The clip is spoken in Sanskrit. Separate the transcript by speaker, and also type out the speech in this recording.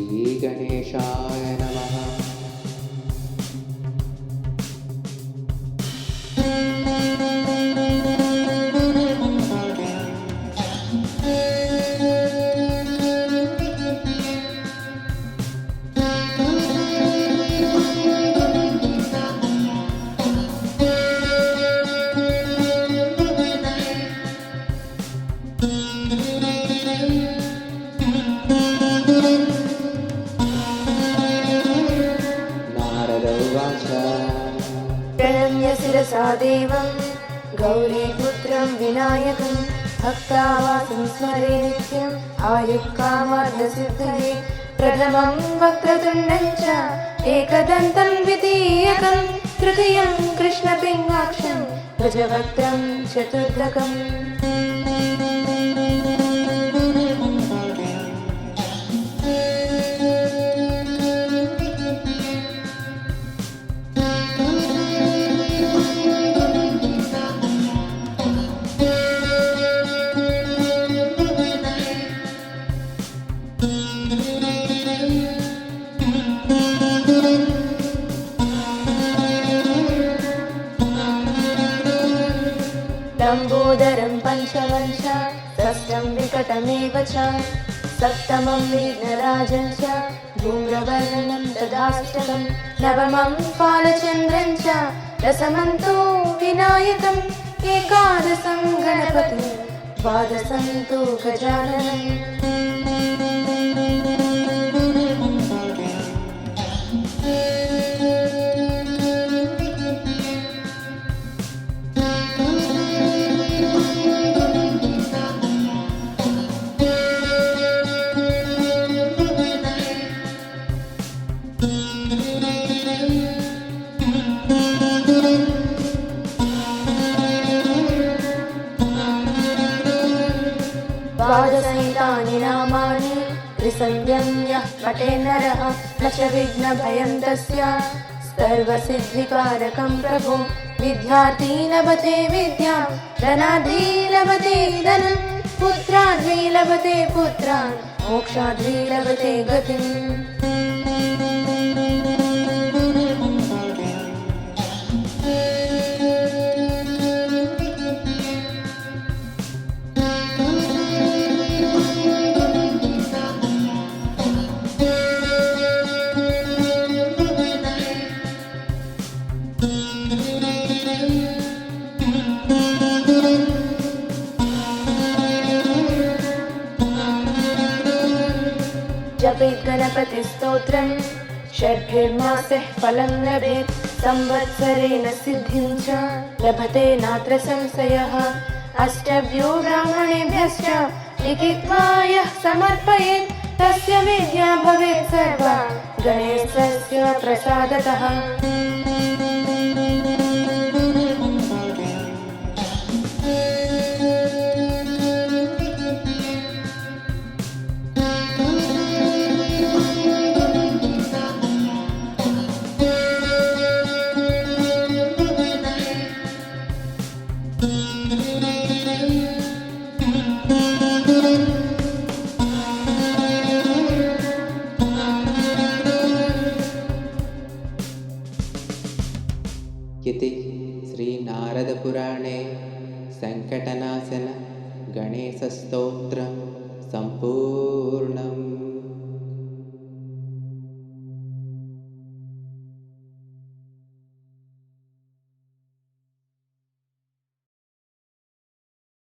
Speaker 1: श्रीगणेशाय नमः।
Speaker 2: शिरसा देवं गौरीपुत्रं विनायकं भक्तावासं स्मरे नित्यम् आयुक्कामार्थसिद्धये प्रथमं वक्रतुण्डं च एकदन्तं द्वितीयकं तृतीयं कृष्णपिङ्गाक्षं गजवक्त्रं चतुर्धकम् लम्बोदरं पञ्चमं च षष्ठं विकटमेव च सप्तमं विघ्नराजं च धूम्रवर्णनं तदाष्टकं नवमं फालचन्द्रं च दशमं तु विनायकम् एकादशं गणपतिं द्वादशं तु गजाननम् द्वादशैतानि नामानि त्रिसन्ध्यं यः पटे नरः च विघ्नभयं तस्य सर्वसिद्धिकारकं प्रभु विद्यार्थी लभते विद्यां धनाधी लभते धनं पुत्राद्वी लभते पुत्रान् मोक्षाद्वी लभते गतिम् जपेत् गणपतिस्तोत्रं षड्भिर्मासः फलं लभेत् संवत्सरेण सिद्धिं च लभते नात्र संशयः। अष्टभ्यो ब्राह्मणेभ्यश्च लिखित्वा यः समर्पयेत् तस्य विद्या भवेत् सर्वा। गणेशस्य प्रसादतः
Speaker 1: इति श्रीनारदपुराणे सङ्कटनाशन गणेशस्तोत्रं सम्पूर्णम्